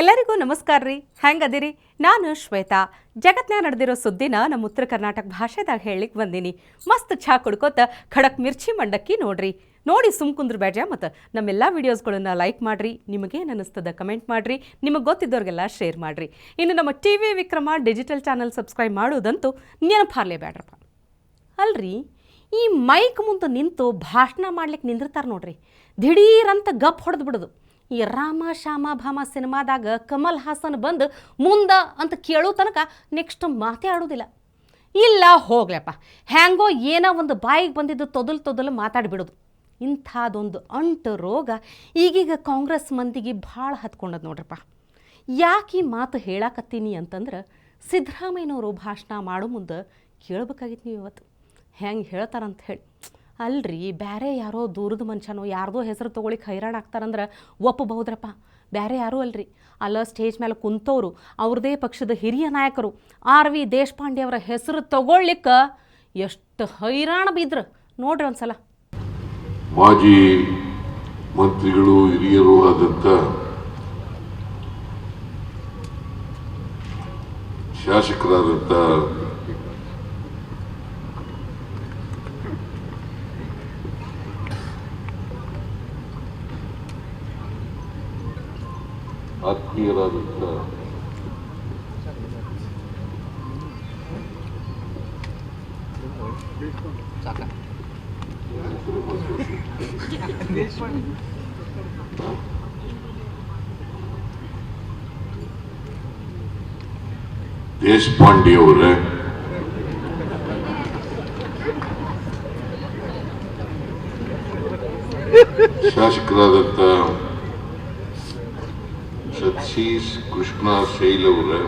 ಎಲ್ಲರಿಗೂ ನಮಸ್ಕಾರ ರೀ. ಹೆಂಗದಿರಿ? ನಾನು ಶ್ವೇತಾ. ಜಗತ್ನ್ಯಾಗ ನಡೆದಿರೋ ಸುದ್ದಿನ ನಮ್ಮ ಉತ್ತರ ಕರ್ನಾಟಕ ಭಾಷೆದಾಗ ಹೇಳಿಕ್ ಬಂದೀನಿ. ಮಸ್ತ್ ಛಾ ಕುಡ್ಕೋತ ಖಡಕ್ ಮಿರ್ಚಿ ಮಂಡಕ್ಕಿ ನೋಡ್ರಿ. ನೋಡಿ ಸುಮ್ ಕುಂದ್ರ ಬೇಡ್ಯ ಮತ್ತು ನಮ್ಮೆಲ್ಲ ವೀಡಿಯೋಸ್ಗಳನ್ನು ಲೈಕ್ ಮಾಡಿರಿ. ನಿಮಗೇನು ಅನ್ನಿಸ್ತದ ಕಮೆಂಟ್ ಮಾಡಿರಿ. ನಿಮಗೆ ಗೊತ್ತಿದ್ದವ್ರಿಗೆಲ್ಲ ಶೇರ್ ಮಾಡಿರಿ. ಇನ್ನು ನಮ್ಮ TV Vikrama digital channel subscribe ಮಾಡೋದಂತೂ ನೆನಪಾರ್ಲೇಬೇಡ್ರಪ್ಪ ಅಲ್ರಿ? ಈ ಮೈಕ್ ಮುಂದೆ ನಿಂತು ಭಾಷಣ ಮಾಡ್ಲಿಕ್ಕೆ ನಿಂದಿರ್ತಾರೆ ನೋಡ್ರಿ. ದಿಢೀರಂತ ಗಪ್ ಹೊಡೆದು ಬಿಡೋದು. ಈ ರಾಮ ಶ್ಯಾಮ ಭಾಮ ಸಿನಿಮಾದಾಗ ಕಮಲ್ ಹಾಸನ್ ಬಂದು ಮುಂದ ಅಂತ ಕೇಳೋ ತನಕ ನೆಕ್ಸ್ಟ್ ಮಾತೇ ಆಡೋದಿಲ್ಲ ಇಲ್ಲ, ಹೋಗ್ಲಪ್ಪ. ಹ್ಯಾಂಗೋ ಏನೋ ಒಂದು ಬಾಯಿಗೆ ಬಂದಿದ್ದು ತೊದಲು ತೊದಲು ಮಾತಾಡಿಬಿಡೋದು. ಇಂಥದ್ದೊಂದು ಅಂಟು ರೋಗ ಈಗೀಗ ಕಾಂಗ್ರೆಸ್ ಮಂದಿಗೆ ಭಾಳ ಹತ್ಕೊಂಡದ್ ನೋಡ್ರಪ್ಪ. ಯಾಕೆ ಈ ಮಾತು ಹೇಳಾಕತ್ತೀನಿ ಅಂತಂದ್ರೆ ಸಿದ್ದರಾಮಯ್ಯನವರು ಭಾಷಣ ಮಾಡೋ ಮುಂದೆ ಕೇಳ್ಬೇಕಾಗಿತ್ತು ನೀವು ಇವತ್ತು. ಹೆಂಗೆ ಹೇಳ್ತಾರಂತ ಹೇಳಿ. ಅಲ್ರಿ ಬೇರೆ ಯಾರೋ ದೂರದ ಮನುಷ್ಯನೋ ಯಾರ್ದೋ ಹೆಸರು ತೊಗೊಳಿಕ್ಕೆ ಹೈರಾಣ ಆಗ್ತಾರಂದ್ರೆ ಒಪ್ಪಬಹುದ್ರಪ್ಪ ಬೇರೆ ಯಾರೂ ಅಲ್ರಿ. ಅಲ್ಲ, ಸ್ಟೇಜ್ ಮೇಲೆ ಕುಂತವರು ಅವ್ರದೇ ಪಕ್ಷದ ಹಿರಿಯ ನಾಯಕರು, ಆರ್ ವಿ ದೇಶಪಾಂಡೆ ಅವರ ಹೆಸರು ತಗೊಳ್ಲಿಕ್ಕೆ ಎಷ್ಟು ಹೈರಾಣ ಬಿದ್ರು. ನೋಡ್ರಿ ಒಂದ್ಸಲ. ಮಾಜಿ ಮಂತ್ರಿಗಳು, ಹಿರಿಯರು ಆದಂಥ ಶಾಸಕರಾದಂಥ ಆತ್ಮೀಯರಾದಂಥ ದೇಶಪಾಂಡೆ ಅವರೇ ಶಾಸಕರಾದಂಥ ಸತೀಶ್ ಕೃಷ್ಣ ಶೈಲ್ ಅವರೇ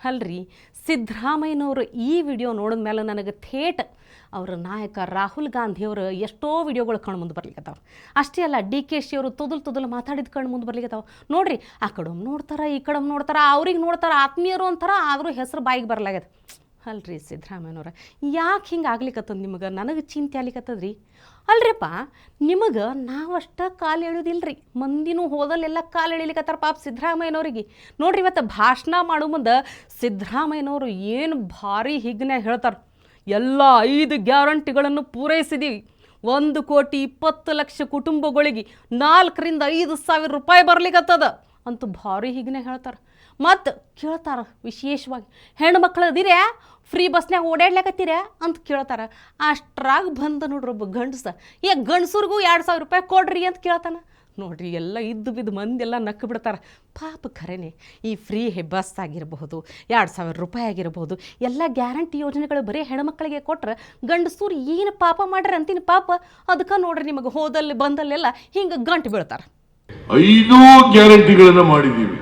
ಅಲ್ರಿ, ಸಿದ್ದರಾಮಯ್ಯನವರು ಈ ವಿಡಿಯೋ ನೋಡಿದ ಮೇಲೆ ನನಗೆ ಥೇಟ್. ಅವರ ನಾಯಕ ರಾಹುಲ್ ಗಾಂಧಿಯವರು ಎಷ್ಟೋ ವಿಡಿಯೋಗಳು ಕಣ್ಣು ಮುಂದೆ ಬರ್ಲಿಕ್ಕತ್ತಾವ ಅಷ್ಟೇ ಅಲ್ಲ, ಡಿ ಕೆ ಶಿ ಅವರು ತೊದಲು ತೊದಲು ಮಾತಾಡಿದ ಕಣ್ಣು ಮುಂದೆ ಬರ್ಲಿಕ್ಕತ್ತಾವ ನೋಡ್ರಿ, ಆ ಕಡಮ್ ನೋಡ್ತಾರೆ, ಈ ಕಡಮ್ ನೋಡ್ತಾರೆ, ಅವ್ರಿಗೆ ನೋಡ್ತಾರೆ, ಆತ್ಮೀಯರು ಅಂತಾರ, ಆದರೂ ಹೆಸರು ಬಾಯಿಗೆ ಬರ್ಲಾಗ್ಯದ. ಅಲ್ರಿ ಸಿದ್ದರಾಮಯ್ಯನವ್ರ. ಯಾಕೆ ಹಿಂಗೆ ಆಗ್ಲಿಕ್ಕತ್ತದ ನಿಮಗೆ? ನನಗೆ ಚಿಂತೆ ಆಗ್ಲಿಕ್ಕತ್ತದ್ರಿ ಅಲ್ರಿಪ್ಪ, ನಿಮಗೆ ನಾವಷ್ಟ ಕಾಲು ಎಳೆಯೋದಿಲ್ರಿ. ಮಂದಿನೂ ಹೋದಲ್ಲೆಲ್ಲ ಕಾಲು ಎಳಿಲಿಕ್ಕತ್ತಾರ ಪಾಪ ಸಿದ್ದರಾಮಯ್ಯನವ್ರಿಗೆ. ನೋಡ್ರಿ ಇವತ್ತು ಭಾಷಣ ಮಾಡೋ ಮುಂದೆ ಸಿದ್ದರಾಮಯ್ಯನವರು ಏನು ಭಾರಿ ಹಿಗ್ನೆ ಹೇಳ್ತಾರೆ. ಎಲ್ಲ ಐದು ಗ್ಯಾರಂಟಿಗಳನ್ನು ಪೂರೈಸಿದ್ದೀವಿ ಒಂದು ಕೋಟಿ ಇಪ್ಪತ್ತು ಲಕ್ಷ ಕುಟುಂಬಗಳಿಗೆ ನಾಲ್ಕರಿಂದ ಐದು ಸಾವಿರ ರೂಪಾಯಿ ಬರ್ಲಿಕ್ಕತ್ತದ ಅಂತೂ ಭಾರಿ ಹಿಗ್ನೆ ಹೇಳ್ತಾರೆ. ಮತ್ತು ಕೇಳ್ತಾರೆ ವಿಶೇಷವಾಗಿ, ಹೆಣ್ಮಕ್ಳು ಅದಿರೇ ಫ್ರೀ ಬಸ್ನಾಗ ಓಡಾಡ್ಲಿಕತ್ತೀರ ಅಂತ ಕೇಳ್ತಾರೆ. ಅಷ್ಟ್ರಾಗ ಬಂದ ನೋಡ್ರಿ ಒಬ್ಬ ಗಂಡಸ, ಏ ಗಂಡಸರಿಗೂ ಎರಡು ಸಾವಿರ ರೂಪಾಯಿ ಕೊಡ್ರಿ ಅಂತ ಕೇಳ್ತಾನೆ. ನೋಡ್ರಿ ಎಲ್ಲ ಇದ್ದು ಬಿದ್ದು ಮಂದಿ ಎಲ್ಲ ನಕ್ಕು ಬಿಡ್ತಾರೆ. ಪಾಪ ಖರೇನೆ, ಈ ಫ್ರೀ ಬಸ್ ಆಗಿರಬಹುದು, ಎರಡು ಸಾವಿರ ರೂಪಾಯಿ ಆಗಿರಬಹುದು, ಎಲ್ಲ ಗ್ಯಾರಂಟಿ ಯೋಜನೆಗಳು ಬರೀ ಹೆಣ್ಮಕ್ಳಿಗೆ ಕೊಟ್ರೆ ಗಂಡಸೂರು ಏನು ಪಾಪ ಮಾಡ್ರಿ ಅಂತೀನಿ ಪಾಪ. ಅದಕ್ಕೆ ನೋಡ್ರಿ ನಿಮಗೆ ಹೋದಲ್ಲಿ ಬಂದಲ್ಲೆಲ್ಲ ಹಿಂಗೆ ಗಂಟು ಬೀಳ್ತಾರೆ. ಐದು ಗ್ಯಾರಂಟಿಗಳನ್ನು ಮಾಡಿದ್ದೀವಿ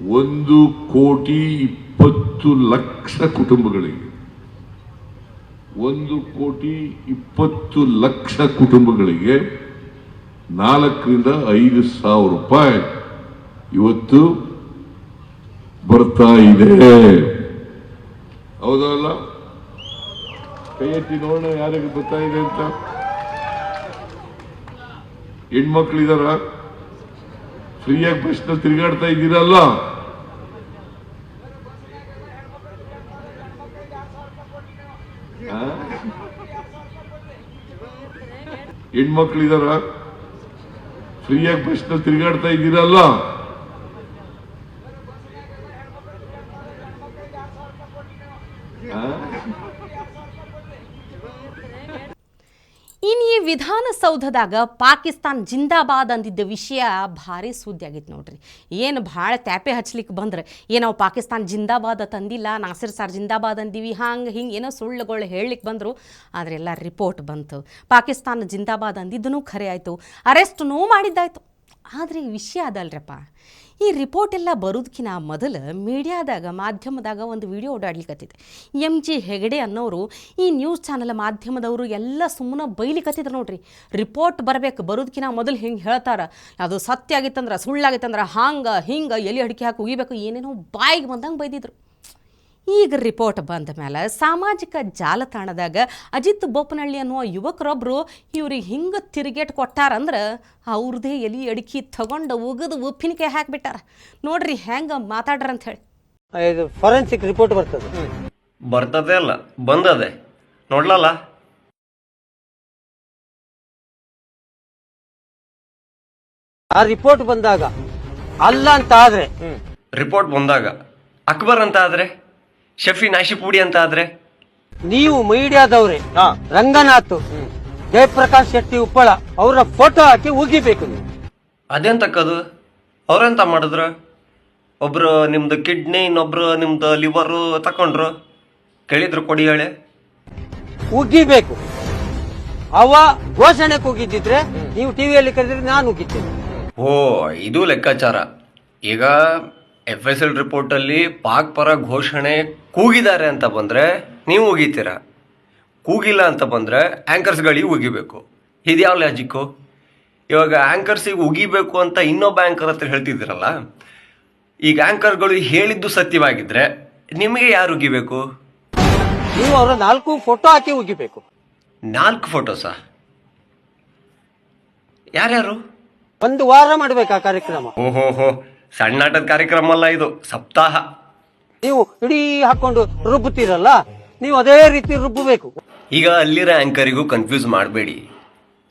ಒಂದು ಕೋಟಿ ಇಪ್ಪತ್ತು ಲಕ್ಷ ಕುಟುಂಬಗಳಿಗೆ, ಒಂದು ಕೋಟಿ ಇಪ್ಪತ್ತು ಲಕ್ಷ ಕುಟುಂಬಗಳಿಗೆ ನಾಲ್ಕರಿಂದ ಐದು ಸಾವಿರ ರೂಪಾಯಿ ಇವತ್ತು ಬರ್ತಾ ಇದೆ. ಹೌದಲ್ಲ ಕೈ ಎತ್ತಿ ನೋಡೋಣ ಯಾರಿಗೆ ಬರ್ತಾ ಇದೆ ಅಂತ. ಹೆಣ್ಮಕ್ಳಿದಾರ? ಫ್ರೀಯಾಗಿ ಬಸ್ನಲ್ಲಿ ತಿರುಗಾಡ್ತಾ ಇದ್ದೀರಲ್ಲ ಆ? ಹೆಣ್ಮಕ್ಳಿದಾರ? ಫ್ರೀಯಾಗಿ ಬಸ್ನಲ್ಲಿ ತಿರುಗಾಡ್ತಾ ಇದ್ದೀರಲ್ಲ ಆ? ಇನ್ನು ಈ ವಿಧಾನಸೌಧದಾಗ ಪಾಕಿಸ್ತಾನ್ ಜಿಂದಾಬಾದ್ ಅಂದಿದ್ದ ವಿಷಯ ಭಾರಿ ಸುದ್ದಿ ಆಗಿತ್ತು ನೋಡ್ರಿ. ಏನು ಭಾಳ ತ್ಯಾಪೆ ಹಚ್ಲಿಕ್ಕೆ ಬಂದ್ರೆ ಏನೋ ನಾವು ಪಾಕಿಸ್ತಾನ್ ಜಿಂದಾಬಾದ್ ತಂದಿಲ್ಲ, ನಾಸಿರ್ ಸಾರ್ ಜಿಂದಾಬಾದ್ ಅಂದಿವಿ, ಹಂಗೆ ಹಿಂಗೆ ಏನೋ ಸುಳ್ಳುಗಳು ಹೇಳಲಿಕ್ಕೆ ಬಂದರು, ಆದರೆ ಎಲ್ಲ ರಿಪೋರ್ಟ್ ಬಂತು. ಪಾಕಿಸ್ತಾನ ಜಿಂದಾಬಾದ್ ಅಂದಿದ್ದನೂ ಖರೆ ಆಯಿತು, ಅರೆಸ್ಟ್ನೂ ಮಾಡಿದ್ದಾಯ್ತು. ಆದರೆ ಈ ವಿಷಯ ಅದಲ್ರಪ್ಪ ಈ ರಿಪೋರ್ಟ್ ಎಲ್ಲ ಬರೋದಕ್ಕಿಂತ ಮೊದಲು ಮೀಡಿಯಾದಾಗ, ಮಾಧ್ಯಮದಾಗ ಒಂದು ವಿಡಿಯೋ ಓಡಾಡ್ಲಿಕ್ಕತ್ತಿದೆ ಎಂ ಜಿ ಹೆಗಡೆ ಅನ್ನೋರು ಈ ನ್ಯೂಸ್ ಚಾನಲ್ ಮಾಧ್ಯಮದವರು ಎಲ್ಲ ಸುಮ್ಮನೆ ಬೈಲಿಕತ್ತಿದ್ರು ನೋಡ್ರಿ. ರಿಪೋರ್ಟ್ ಬರಬೇಕು ಬರೋದಕ್ಕಿಂತ ಮೊದಲು ಹಿಂಗೆ ಹೇಳ್ತಾರೆ. ಅದು ಸತ್ಯ ಆಗಿತ್ತಂದ್ರೆ ಸುಳ್ಳಾಗಿತ್ತಂದ್ರೆ ಹಂಗೆ, ಹಿಂಗೆ, ಎಲೆ ಅಡಿಕೆ ಹಾಕಿ ಉಗಿಬೇಕು, ಏನೇನೋ ಬಾಯಿಗೆ ಬಂದಂಗೆ ಬೈದಿದ್ರು. ಈಗ ರಿಪೋರ್ಟ್ ಬಂದ ಮೇಲೆ ಸಾಮಾಜಿಕ ಜಾಲತಾಣದಾಗ ಅಜಿತ್ ಬೋಪನಹಳ್ಳಿ ಅನ್ನುವ ಯುವಕರೊಬ್ಬರು ಇವ್ರಿಗೆ ಹಿಂಗೆ ತಿರುಗೇಟ್ ಕೊಟ್ಟಾರಂದ್ರೆ ಅವ್ರದೇ ಎಲಿ ಅಡಿಕೆ ತಗೊಂಡು ಉಗಿದು ಉಪ್ಪಿನಕಾಯಿ ಹಾಕಿಬಿಟ್ಟಾರ. ನೋಡ್ರಿ ಹೆಂಗ ಮಾತಾಡ್ರ ಅಂತ ಹೇಳಿ. ಇದು ಫಾರೆನ್ಸಿಕ್ ರಿಪೋರ್ಟ್ ಬರ್ತದೆ. ಬರ್ತದೆ ಅಲ್ಲ ಬಂದದೆ. ನೋಡ್ಲಲ್ಲ? ಆ ರಿಪೋರ್ಟ್ ಬಂದಾಗ ಅಲ್ಲ ಅಂತ ಆದ್ರೆ ರಿಪೋರ್ಟ್ ಬಂದಾಗ ಅಕ್ಬರ್ ಅಂತ ಆದ್ರೆ? ಶಫಿ ನಾಶಿಪುಡಿ ಅಂತ ಆದ್ರೆ ನೀವು ಮೀಡಿಯಾದವ್ರೆ ರಂಗನಾಥ್ ಜಯಪ್ರಕಾಶ್ ಶೆಟ್ಟಿ ಉಪ್ಪಳ ಅವರ ಫೋಟೋ ಹಾಕಿ ಉಗಿಬೇಕು ನೀವು. ಅದೆಂತಕ್ಕದು? ಅವ್ರೆಂತ ಮಾಡಿದ್ರು? ಒಬ್ರು ನಿಮ್ದು ಕಿಡ್ನಿ ಇನ್ನೊಬ್ರು ನಿಮ್ದು ಲಿವರು ತಕೊಂಡ್ರು. ಕೇಳಿದ್ರು ಕೊಡಿ ಹೇಳಿ. ಉಗಿಬೇಕು. ಅವ ಘೋಷಣೆ ಕೂಗಿದ್ದಿದ್ರೆ ನೀವು ಟಿವಿಯಲ್ಲಿ ಕರೆದ್ರೆ ನಾನು ಉಗಿತೇನೆ. ಓ ಇದು ಲೆಕ್ಕಾಚಾರ. ಈಗ ಎಫ್ ಎಸ್ ಎಲ್ ರಿಪೋರ್ಟಲ್ಲಿ ಪಾಕ್ ಪರ ಘೋಷಣೆ ಕೂಗಿದ್ದಾರೆ ಅಂತ ಬಂದರೆ ನೀವು ಉಗಿತೀರ? ಕೂಗಿಲ್ಲ ಅಂತ ಬಂದರೆ ಆ್ಯಂಕರ್ಸ್ಗಳಿಗೆ ಉಗಿಬೇಕು. ಇದ್ಯಾವ ಲಾಜಿಕ್ಕು ಇವಾಗ ಆ್ಯಂಕರ್ಸಿಗೆ ಉಗಿಬೇಕು ಅಂತ ಇನ್ನೊಬ್ಬ ಆ್ಯಂಕರ್ ಹತ್ರ ಹೇಳ್ತಿದ್ದೀರಲ್ಲ ಈಗ ಆ್ಯಂಕರ್ಗಳು ಹೇಳಿದ್ದು ಸತ್ಯವಾಗಿದ್ದರೆ ನಿಮಗೆ ಯಾರು ಉಗಿಬೇಕು? ನೀವು ಅವರ ನಾಲ್ಕು ಫೋಟೋ ಹಾಕಿ ಉಗಿಬೇಕು. ನಾಲ್ಕು ಫೋಟೋಸಾ ಯಾರ್ಯಾರು? ಒಂದು ವಾರ ಮಾಡ್ಬೇಕು ಆ ಕಾರ್ಯಕ್ರಮ. ಓಹೋ ಸಣ್ಣಾಟದ ಕಾರ್ಯಕ್ರಮ ಅಲ್ಲ ಇದು ಸಪ್ತಾಹ. ನೀವು ಇಡೀ ಹಾಕೊಂಡು ರುಬ್ಬುತ್ತೀರಲ್ಲ ನೀವು ಅದೇ ರೀತಿ ರುಬ್ಬಬೇಕು. ಈಗ ಅಲ್ಲಿರೋ ಆ್ಯಂಕರಿಗೂ ಕನ್ಫ್ಯೂಸ್ ಮಾಡಬೇಡಿ.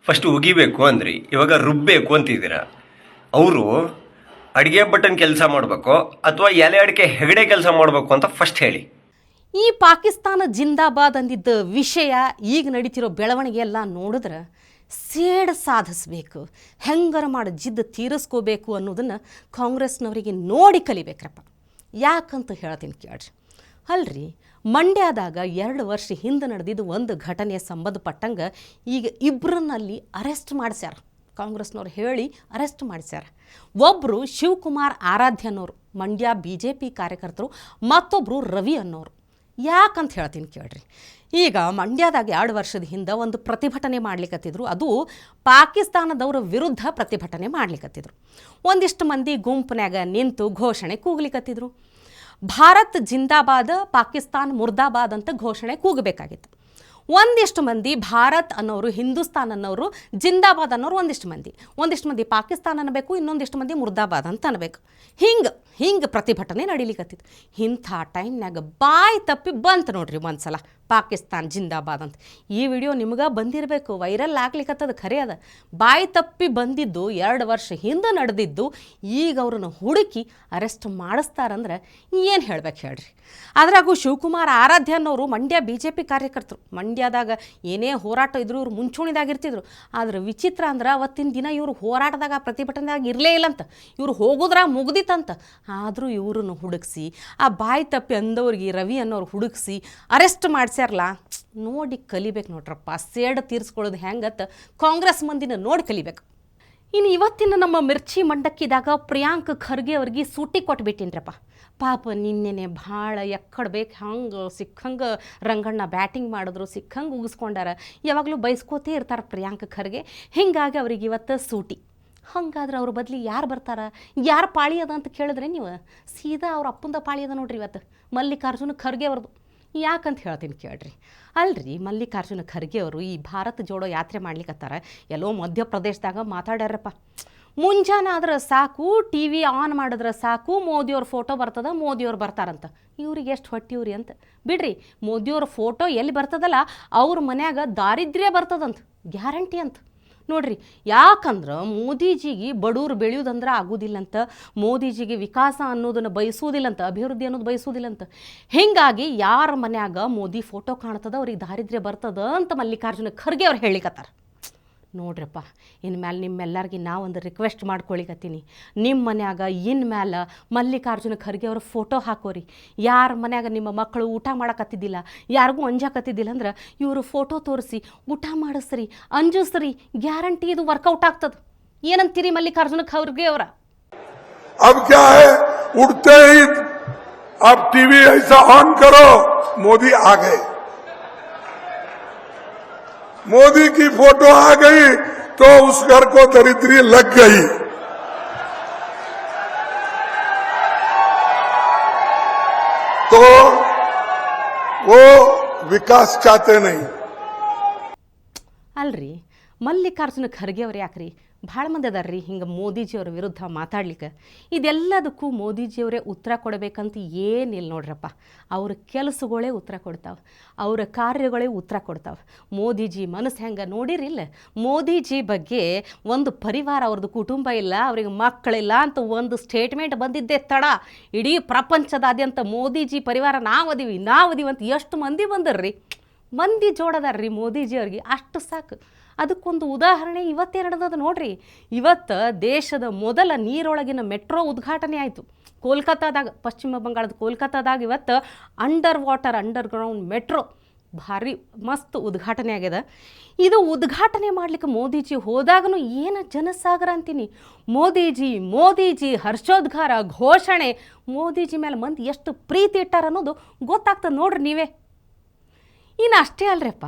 ಫಸ್ಟ್ ಉಗಿಬೇಕು ಅಂದ್ರಿ ಇವಾಗ ರುಬ್ಬಬೇಕು ಅಂತಿದ್ದೀರಾ. ಅವರು ಅಡಿಗೆ ಬಟನ್ ಕೆಲಸ ಮಾಡಬೇಕು ಅಥವಾ ಎಲೆ ಅಡಿಕೆ ಹೆಗಡೆ ಕೆಲಸ ಮಾಡಬೇಕು ಅಂತ ಫಸ್ಟ್ ಹೇಳಿ. ಈ ಪಾಕಿಸ್ತಾನ ಜಿಂದಾಬಾದ್ ಅಂದಿದ್ದ ವಿಷಯ ಈಗ ನಡೀತಿರೋ ಬೆಳವಣಿಗೆ ಎಲ್ಲ ನೋಡಿದ್ರೆ ಸೇಡ್ ಸಾಧಿಸ್ಬೇಕು. ಹೆಂಗಾರ ಮಾಡಿ ಜಿದ್ದು ತೀರಿಸ್ಕೋಬೇಕು ಅನ್ನೋದನ್ನು ಕಾಂಗ್ರೆಸ್ನವರಿಗೆ ನೋಡಿ ಕಲಿಬೇಕ್ರಪ್ಪ. ಯಾಕಂತ ಹೇಳ್ತೀನಿ ಕೇಳ್ರಿ. ಅಲ್ರಿ ಮಂಡ್ಯದಾಗ ಎರಡು ವರ್ಷ ಹಿಂದೆ ನಡೆದಿದ್ದು ಒಂದು ಘಟನೆ ಸಂಬಂಧಪಟ್ಟಂಗೆ ಈಗ ಇಬ್ಬರನ್ನಲ್ಲಿ ಅರೆಸ್ಟ್ ಮಾಡಿಸ್ಯಾರ. ಕಾಂಗ್ರೆಸ್ನವ್ರು ಹೇಳಿ ಅರೆಸ್ಟ್ ಮಾಡಿಸ್ಯಾರ. ಒಬ್ಬರು ಶಿವಕುಮಾರ್ ಆರಾಧ್ಯ ಅನ್ನೋರು, ಮಂಡ್ಯ ಬಿ ಜೆ ಪಿ ಕಾರ್ಯಕರ್ತರು ಮತ್ತೊಬ್ಬರು ರವಿ ಅನ್ನೋರು. ಯಾಕಂತ ಹೇಳ್ತೀನಿ ಕೇಳ್ರಿ. ಈಗ ಮಂಡ್ಯದಾಗ ಎರಡು ವರ್ಷದ ಹಿಂದೆ ಒಂದು ಪ್ರತಿಭಟನೆ ಮಾಡ್ಲಿಕ್ಕತ್ತಿದ್ರು ಅದು ಪಾಕಿಸ್ತಾನದವರ ವಿರುದ್ಧ ಪ್ರತಿಭಟನೆ ಮಾಡ್ಲಿಕ್ಕತ್ತಿದ್ರು ಒಂದಿಷ್ಟು ಮಂದಿ ಗುಂಪಿನಾಗ ನಿಂತು ಘೋಷಣೆ ಕೂಗ್ಲಿಕ್ಕತ್ತಿದ್ರು ಭಾರತ್ ಜಿಂದಾಬಾದ್, ಪಾಕಿಸ್ತಾನ್ ಮುರ್ದಾಬಾದ್ ಅಂತ ಘೋಷಣೆ ಕೂಗಬೇಕಾಗಿತ್ತು. ಒಂದಿಷ್ಟು ಮಂದಿ ಭಾರತ್ ಅನ್ನೋರು, ಹಿಂದೂಸ್ತಾನ್ ಅನ್ನೋರು, ಜಿಂದಾಬಾದ್ ಅನ್ನೋರು ಒಂದಿಷ್ಟು ಮಂದಿ. ಒಂದಿಷ್ಟು ಮಂದಿ ಪಾಕಿಸ್ತಾನ ಅನ್ನಬೇಕು, ಇನ್ನೊಂದಿಷ್ಟು ಮಂದಿ ಮುರ್ದಾಬಾದ್ ಅಂತ ಅನ್ಬೇಕು ಹಿಂಗೆ ಹಿಂಗೆ ಪ್ರತಿಭಟನೆ ನಡೀಲಿಕ್ಕತ್ತಿತ್ತು ಇಂಥ ಟೈಮ್ನಾಗ ಬಾಯಿ ತಪ್ಪಿ ಬಂತು ನೋಡ್ರಿ ಒಂದ್ಸಲ. ಪಾಕಿಸ್ತಾನ್ ಜಿಂದಾಬಾದ್ ಅಂತ. ಈ ವಿಡಿಯೋ ನಿಮ್ಗೆ ಬಂದಿರಬೇಕು. ವೈರಲ್ ಆಗ್ಲಿಕ್ಕತ್ತದ ಖರೆ ಅದ. ಬಾಯಿ ತಪ್ಪಿ ಬಂದಿದ್ದು ಎರಡು ವರ್ಷ ಹಿಂದೆ ನಡೆದಿದ್ದು, ಈಗ ಅವ್ರನ್ನ ಹುಡುಕಿ ಅರೆಸ್ಟ್ ಮಾಡಿಸ್ತಾರಂದ್ರೆ ಏನು ಹೇಳ್ಬೇಕು ಹೇಳ್ರಿ. ಅದ್ರಾಗೂ ಶಿವಕುಮಾರ್ ಆರಾಧ್ಯ ಅನ್ನೋರು ಮಂಡ್ಯ ಬಿ ಜೆ ಪಿ ಕಾರ್ಯಕರ್ತರು. ಮಂಡ್ಯದಾಗ ಏನೇ ಹೋರಾಟ ಇದ್ರು ಇವ್ರು ಮುಂಚೂಣಿದಾಗಿರ್ತಿದ್ರು ಆದ್ರೆ ವಿಚಿತ್ರ ಅಂದ್ರೆ ಅವತ್ತಿನ ದಿನ ಇವರು ಹೋರಾಟದಾಗ ಪ್ರತಿಭಟನೆದಾಗ ಇರಲೇ ಇಲ್ಲಂತ. ಇವ್ರು ಹೋಗೋದ್ರಾಗ ಮುಗ್ದಿತ್ತಂತ. ಆದರೂ ಇವ್ರನ್ನ ಹುಡುಕ್ಸಿ, ಆ ಬಾಯಿ ತಪ್ಪಿ ಅಂದವ್ರಿಗೆ ರವಿ ಅನ್ನೋರು ಹುಡುಕ್ಸಿ, ಅರೆಸ್ಟ್ ಮಾಡ್ಸ್ಯಾರಲ್ಲ ನೋಡಿ ಕಲಿಬೇಕು ನೋಡ್ರಪ್ಪ. ಸೇಡ್ ತೀರಿಸ್ಕೊಳ್ಳೋದು ಹೆಂಗತ್ತ ಕಾಂಗ್ರೆಸ್ ಮಂದಿನ ನೋಡಿ ಕಲಿಬೇಕು. ಇನ್ನು ಇವತ್ತಿನ ನಮ್ಮ ಮಿರ್ಚಿ ಮಂಡಕ್ಕಿದಾಗ ಪ್ರಿಯಾಂಕ್ ಖರ್ಗೆ ಅವ್ರಿಗೆ ಸೂಟಿ ಕೊಟ್ಬಿಟ್ಟಿನ್ರಪ್ಪ. ಪಾಪ ನಿನ್ನೆನೆ ಭಾಳ ಎಕ್ಕಡ್ ಬೇಕು ಹಂಗೆ ಸಿಕ್ಕಂಗೆ ರಂಗಣ್ಣ ಬ್ಯಾಟಿಂಗ್ ಮಾಡಿದ್ರು, ಸಿಕ್ಕಂಗೆ ಉಗಿಸ್ಕೊಂಡಾರ. ಯಾವಾಗಲೂ ಬಯಸ್ಕೋತೇ ಇರ್ತಾರೆ ಪ್ರಿಯಾಂಕ್ ಖರ್ಗೆ. ಹಿಂಗಾಗಿ ಅವ್ರಿಗೆ ಇವತ್ತು ಸೂಟಿ. ಹಂಗಾದ್ರೆ ಅವ್ರ ಬದಲಿ ಯಾರು ಬರ್ತಾರ? ಯಾರು ಪಾಳಿ ಅದ ಅಂತ ಕೇಳಿದ್ರೆ ನೀವು? ಸೀದಾ ಅವ್ರ ಅಪ್ಪಂದ ಪಾಳಿ ಅದ ನೋಡ್ರಿ ಇವತ್ತು. ಮಲ್ಲಿಕಾರ್ಜುನ ಖರ್ಗೆ ಅವ್ರದ್ದು ಯಾಕಂತ ಹೇಳ್ತೀನಿ ಕೇಳ್ರಿ. ಅಲ್ರಿ ಮಲ್ಲಿಕಾರ್ಜುನ ಖರ್ಗೆ ಅವರು ಈ ಭಾರತ ಜೋಡೋ ಯಾತ್ರೆ ಮಾಡ್ಲಿಕ್ಕತ್ತಾರ ಎಲ್ಲೋ ಮಧ್ಯಪ್ರದೇಶದಾಗ ಮಾತಾಡ್ಯಾರಪ್ಪ. ಮುಂಜಾನೆ ಆದ್ರೆ ಸಾಕು ಟಿ ವಿ ಆನ್ ಮಾಡಿದ್ರೆ ಸಾಕು, ಮೋದಿಯವ್ರ ಫೋಟೋ ಬರ್ತದ, ಮೋದಿಯವ್ರು ಬರ್ತಾರಂತ. ಇವ್ರಿಗೆ ಎಷ್ಟು ಹೊಟ್ಟಿವ್ರಿ ಅಂತ. ಬಿಡ್ರಿ, ಮೋದಿಯವ್ರ ಫೋಟೋ ಎಲ್ಲಿ ಬರ್ತದಲ್ಲ, ಅವ್ರ ಮನ್ಯಾಗ ದಾರಿದ್ರ್ಯ ಬರ್ತದಂತ. ಗ್ಯಾರಂಟಿ ಅಂತ. ನೋಡ್ರಿ, ಯಾಕಂದ್ರೆ ಮೋದಿಜಿಗೆ ಬಡವ್ರು ಬೆಳೆಯೋದಂದ್ರೆ ಆಗೋದಿಲ್ಲಂತ, ಮೋದಿಜಿಗೆ ವಿಕಾಸ ಅನ್ನೋದನ್ನು ಬಯಸೋದಿಲ್ಲಂತ, ಅಭಿವೃದ್ಧಿ ಅನ್ನೋದು ಬಯಸೋದಿಲ್ಲಂತ. ಹಿಂಗಾಗಿ ಯಾರ ಮನ್ಯಾಗ ಮೋದಿ ಫೋಟೋ ಕಾಣ್ತದ, ಅವ್ರಿಗೆ ದಾರಿದ್ರ್ಯ ಬರ್ತದ ಅಂತ ಮಲ್ಲಿಕಾರ್ಜುನ ಖರ್ಗೆ ಅವ್ರು ಹೇಳಿಕತ್ತಾರ. ನೋಡ್ರಪ್ಪ ಇನ್ಮೇಲೆ ನಿಮ್ಮೆಲ್ಲರಿಗೆ ನಾವೊಂದು ರಿಕ್ವೆಸ್ಟ್ ಮಾಡ್ಕೊಳಿಕತ್ತೀನಿ ನಿಮ್ಮ ಮನ್ಯಾಗ ಇನ್ಮೇಲೆ ಮಲ್ಲಿಕಾರ್ಜುನ ಖರ್ಗೆ ಅವ್ರ ಫೋಟೋ ಹಾಕೋರಿ ಯಾರ ಮನ್ಯಾಗ ನಿಮ್ಮ ಮಕ್ಕಳು ಊಟ ಮಾಡಕತ್ತಿದ್ದಿಲ್ಲ ಯಾರಿಗೂ ಅಂಜಾಕತ್ತಿದ್ದಿಲ್ಲ ಅಂದ್ರೆ ಇವರು ಫೋಟೋ ತೋರಿಸಿ ಊಟ ಮಾಡಿಸ್ರಿ ಅಂಜಿಸ್ರಿ ಗ್ಯಾರಂಟಿ ಇದು ವರ್ಕೌಟ್ ಆಗ್ತದೆ ಏನಂತೀರಿ ಮಲ್ಲಿಕಾರ್ಜುನ ಖರ್ಗೆ ಅವರ अब क्या है उठते ही अब टीवी ऐसा ऑन करो मोदी आ गए मोदी की फ़ोटो आ गई तो उस घर को दरिद्री लग गई। तो वो विकास चाहते नहीं। अलरी, मल्लिकार्जुन खरगेवर याक्री ಭಾಳ ಮಂದಿ ಅದಾರ ರೀ ಹಿಂಗೆ ಮೋದಿಜಿಯವ್ರ ವಿರುದ್ಧ ಮಾತಾಡ್ಲಿಕ್ಕೆ. ಇದೆಲ್ಲದಕ್ಕೂ ಮೋದಿಜಿಯವರೇ ಉತ್ತರ ಕೊಡಬೇಕಂತ ಏನಿಲ್ಲ ನೋಡ್ರಪ್ಪ. ಅವ್ರ ಕೆಲಸಗಳೇ ಉತ್ತರ ಕೊಡ್ತಾವೆ. ಅವರ ಕಾರ್ಯಗಳೇ ಉತ್ತರ ಕೊಡ್ತಾವೆ. ಮೋದಿಜಿ ಮನಸ್ಸು ಹೆಂಗೆ ನೋಡಿರಿಲ್ಲ ಮೋದಿಜಿ ಬಗ್ಗೆ ಒಂದು ಪರಿವಾರ ಅವ್ರದ್ದು ಕುಟುಂಬ ಇಲ್ಲ, ಅವ್ರಿಗೆ ಮಕ್ಕಳಿಲ್ಲ ಅಂತ ಒಂದು ಸ್ಟೇಟ್ಮೆಂಟ್ ಬಂದಿದ್ದೆ ತಡ. ಇಡೀ ಪ್ರಪಂಚದಾದ್ಯಂತ ಮೋದಿಜಿ ಪರಿವಾರ ನಾವು ಅದೀವಿ ನಾವು ಅದೀವಿ ಅಂತ ಎಷ್ಟು ಮಂದಿ ಬಂದರ್ರಿ? ಮಂದಿ ಜೋಡದಾರ್ರಿ ಮೋದಿಜಿ ಅವ್ರಿಗೆ ಅಷ್ಟು ಸಾಕು. ಅದಕ್ಕೊಂದು ಉದಾಹರಣೆ ಇವತ್ತೇ ನಡೆದದ ನೋಡ್ರಿ. ಇವತ್ತು ದೇಶದ ಮೊದಲ ನೀರೊಳಗಿನ ಮೆಟ್ರೋ ಉದ್ಘಾಟನೆ ಆಯಿತು. ಕೋಲ್ಕತ್ತಾದಾಗ, ಪಶ್ಚಿಮ ಬಂಗಾಳದ ಕೋಲ್ಕತ್ತಾದಾಗ ಇವತ್ತು under water under ground metro ಭಾರಿ ಮಸ್ತ್ ಉದ್ಘಾಟನೆ ಆಗ್ಯದ. ಇದು ಉದ್ಘಾಟನೆ ಮಾಡ್ಲಿಕ್ಕೆ ಮೋದಿಜಿ ಹೋದಾಗನು ಏನು ಜನಸಾಗರ ಅಂತೀನಿ. ಮೋದಿಜಿ ಮೋದಿಜಿ ಹರ್ಷೋದ್ಘಾರ ಘೋಷಣೆ. ಮೋದಿಜಿ ಮೇಲೆ ಮಂದಿ ಎಷ್ಟು ಪ್ರೀತಿ ಇಟ್ಟಾರ ಅನ್ನೋದು ಗೊತ್ತಾಗ್ತದೆ ನೋಡ್ರಿ ನೀವೇ. ಇನ್ನು ಅಷ್ಟೇ ಅಲ್ರಪ್ಪ.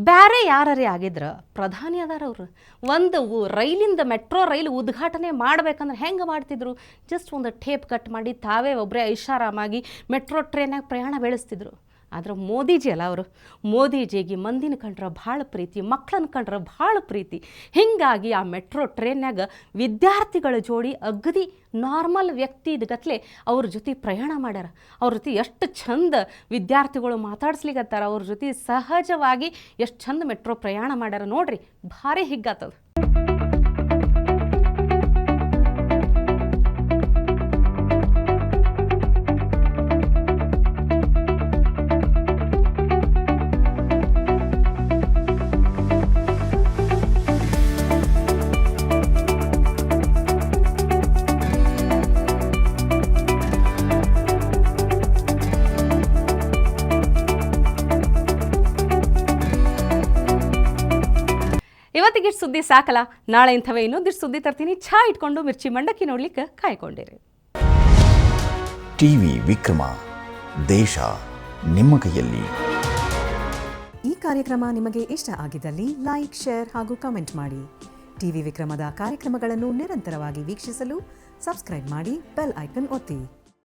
ಬ್ಯಾರೆ ಯಾರೇ ಆಗಿದ್ರ ಪ್ರಧಾನಿ ಅದಾರ ಅವರು. ಒಂದು ರೈಲಿಂದ ಮೆಟ್ರೋ ರೈಲು ಉದ್ಘಾಟನೆ ಮಾಡ್ಬೇಕಂದ್ರೆ ಹೆಂಗೆ ಮಾಡ್ತಿದ್ರು? ಜಸ್ಟ್ ಒಂದು ಟೇಪ್ ಕಟ್ ಮಾಡಿ ತಾವೇ ಒಬ್ಬರೇ ಐಷಾರಾಮಾಗಿ ಮೆಟ್ರೋ ಟ್ರೈನಾಗ ಪ್ರಯಾಣ ಬೆಳೆಸ್ತಿದ್ರು. ಆದ್ರೆ ಮೋದಿಜಿ ಅಲ್ಲ ಅವರು. ಮೋದಿಜಿಗೆ ಮಂದಿನ ಕಂಡ್ರೆ ಭಾಳ ಪ್ರೀತಿ ಮಕ್ಕಳನ್ನ ಕಂಡ್ರೆ ಭಾಳ ಪ್ರೀತಿ. ಹೀಗಾಗಿ ಆ ಮೆಟ್ರೋ ಟ್ರೈನ್ಯಾಗ ವಿದ್ಯಾರ್ಥಿಗಳ ಜೋಡಿ ಅಗದಿ ನಾರ್ಮಲ್ ವ್ಯಕ್ತಿ ಗತ್ಲೆ ಅವ್ರ ಜೊತೆ ಪ್ರಯಾಣ ಮಾಡ್ಯಾರ. ಅವ್ರ ಜೊತೆ ಎಷ್ಟು ಚಂದ ವಿದ್ಯಾರ್ಥಿಗಳು ಮಾತಾಡ್ಸ್ಲಿಕತ್ತಾರ. ಅವ್ರ ಜೊತೆ ಸಹಜವಾಗಿ ಎಷ್ಟು ಚಂದ ಮೆಟ್ರೋ ಪ್ರಯಾಣ ಮಾಡ್ಯಾರ ನೋಡ್ರಿ. ಭಾರಿ ಹಿಗ್ಗಾತದ. ಇವತ್ತಿಗಿಷ್ಟು ಸುದ್ದಿ ಸಾಕಲ್ಲ ನಾಳೆ ಇಂಥವೇ ಇನ್ನೊಂದಿಷ್ಟು ಸುದ್ದಿ ತರ್ತೀನಿ. ಛಾ ಇಟ್ಕೊಂಡು ಮಿರ್ಚಿ ಮಂಡಕ್ಕಿ ನೋಡ್ಲಿಕ್ಕೆ ಕಾಯ್ಕೊಂಡಿರಿ. ಟಿವಿ ವಿಕ್ರಮ ದೇಶ ನಿಮ್ಮ ಕೈಯಲ್ಲಿ. ಈ ಕಾರ್ಯಕ್ರಮ ನಿಮಗೆ ಇಷ್ಟ ಆಗಿದ್ದಲ್ಲಿ ಲೈಕ್ ಶೇರ್ ಹಾಗೂ ಕಮೆಂಟ್ ಮಾಡಿ. ಟಿವಿ ವಿಕ್ರಮದ ಕಾರ್ಯಕ್ರಮಗಳನ್ನು ನಿರಂತರವಾಗಿ ವೀಕ್ಷಿಸಲು ಸಬ್ಸ್ಕ್ರೈಬ್ ಮಾಡಿ ಬೆಲ್ ಐಕನ್ ಒತ್ತಿ.